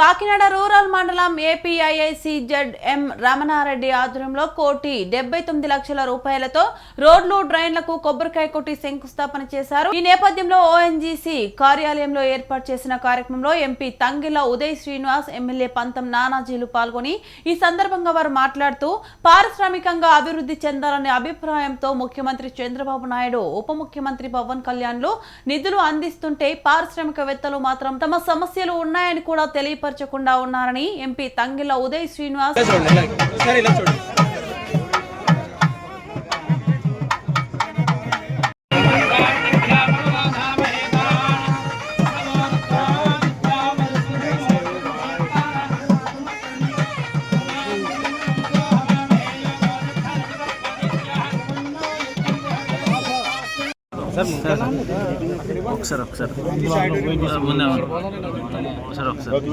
Kakinada rural మండలం APIIC Z M Ramanareddy ఆధ్వర్యంలో కోటి డెబ్బై తొమ్మిది లక్షల రూపాయలతో రోడ్లు డ్రైన్లకు కొబ్బరికాయ కొట్టి శంకుస్థాపన చేశారు. ఈ నేపథ్యంలో ఓఎన్జీసీ కార్యాలయంలో ఏర్పాటు చేసిన కార్యక్రమంలో ఎంపీ తంగిల ఉదయ్ శ్రీనివాస్ ఎమ్మెల్యే పంతం నానాజీలు పాల్గొని ఈ సందర్భంగా వారు మాట్లాడుతూ పారిశ్రామికంగా అభివృద్ధి చెందాలనే అభిప్రాయంతో ముఖ్యమంత్రి చంద్రబాబు నాయుడు ఉప ముఖ్యమంత్రి పవన్ కళ్యాణ్లు నిధులు అందిస్తుంటే పారిశ్రామికవేత్తలు మాత్రం తమ సమస్యలు ఉన్నాయని కూడా తెలియపరచకుండా ఉన్నారని ఎంపీ తంగిల ఉదయ్ శ్రీనివాస్ ఒకసారి ఒకసారి ఒకసారి.